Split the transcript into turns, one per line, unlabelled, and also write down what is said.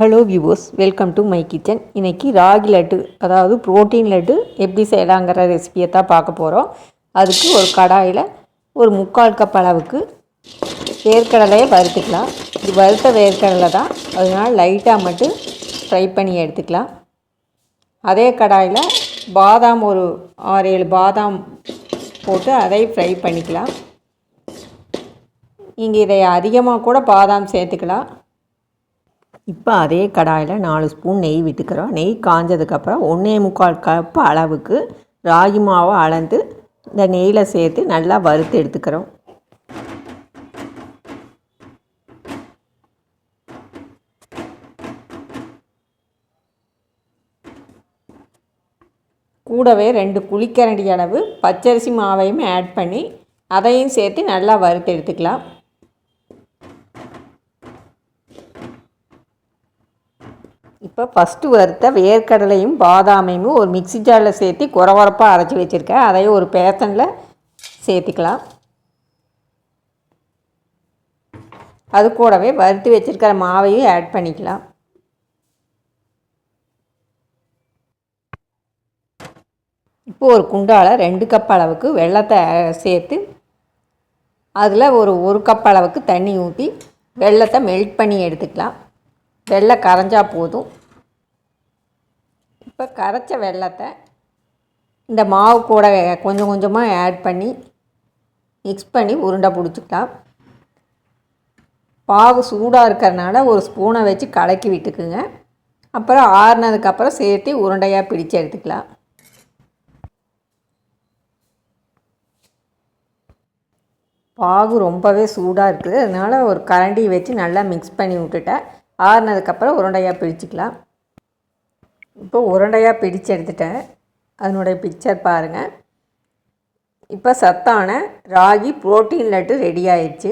Hello viewers welcome to my kitchen இன்றைக்கி ராகி லட்டு அதாவது protein laddu எப்படி செய்யலாங்கிற ரெசிபியை தான் பார்க்க போகிறோம் அதுக்கு ஒரு கடாயில் ஒரு முக்கால் கப் அளவுக்கு வேர்க்கடலையை வறுத்துக்கலாம். இது வறுத்த வேர்க்கடலை தான். அதனால் லைட்டாக மட்டும் ஃப்ரை பண்ணி எடுத்துக்கலாம். அதே கடாயில் பாதாம் ஒரு ஆறு ஏழு பாதாம் போட்டு அதை ஃப்ரை பண்ணிக்கலாம். நீங்கள் இதை அதிகமாக கூட பாதாம் சேர்த்துக்கலாம். இப்போ அதே கடாயில் நாலு ஸ்பூன் நெய் விட்டுக்கிறோம். நெய் காஞ்சதுக்கப்புறம் ஒன்றே முக்கால் கப் அளவுக்கு ராகி மாவை அளந்து இந்த நெய்யில் சேர்த்து நல்லா வறுத்து எடுத்துக்கிறோம். கூடவே ரெண்டு குழிக்கரண்டி அளவு பச்சரிசி மாவையும் ஆட் பண்ணி அதையும் சேர்த்து நல்லா வறுத்து எடுத்துக்கலாம். இப்போ ஃபஸ்ட்டு வறுத்த வேர்க்கடலையும் பாதாமையும் ஒரு மிக்ஸி ஜாரில் சேர்த்து குறவரப்பாக அரைச்சி வச்சுருக்கேன். அதையும் ஒரு பேசனில் சேர்த்துக்கலாம். அது கூடவே வறுத்து வச்சுருக்கிற மாவையும் ஆட் பண்ணிக்கலாம். இப்போ ஒரு குண்டால் ரெண்டு கப் அளவுக்கு வெள்ளத்தை சேர்த்து அதில் ஒரு ஒரு கப் அளவுக்கு தண்ணி ஊற்றி வெள்ளத்தை மெல்ட் பண்ணி எடுத்துக்கலாம். வெள்ளை கரைஞ்சா போதும். இப்போ கரைச்ச வெள்ளத்தை இந்த மாவு கூட கொஞ்சம் கொஞ்சமாக ஆட் பண்ணி மிக்ஸ் பண்ணி உருண்டை பிடிச்சிக்கலாம். பாகு சூடாக இருக்கிறனால ஒரு ஸ்பூனை வச்சு கலக்கி விட்டுக்குங்க. அப்புறம் ஆறுனதுக்கப்புறம் சேர்த்து உருண்டையாக பிடிச்சு எடுத்துக்கலாம். பாகு ரொம்பவே சூடாக இருக்குது. அதனால் ஒரு கரண்டி வச்சு நல்லா மிக்ஸ் பண்ணி விட்டுட்டேன். ஆறுனதுக்கப்புறம் உருண்டையாக பிடிச்சிக்கலாம் இப்போ உருண்டையாக பிடிச்சு எடுத்துட்டேன். அதனுடைய பிக்சர் பாருங்கள் இப்போ சத்தான ராகி புரோட்டீன் லட்டு ரெடி ஆயிடுச்சு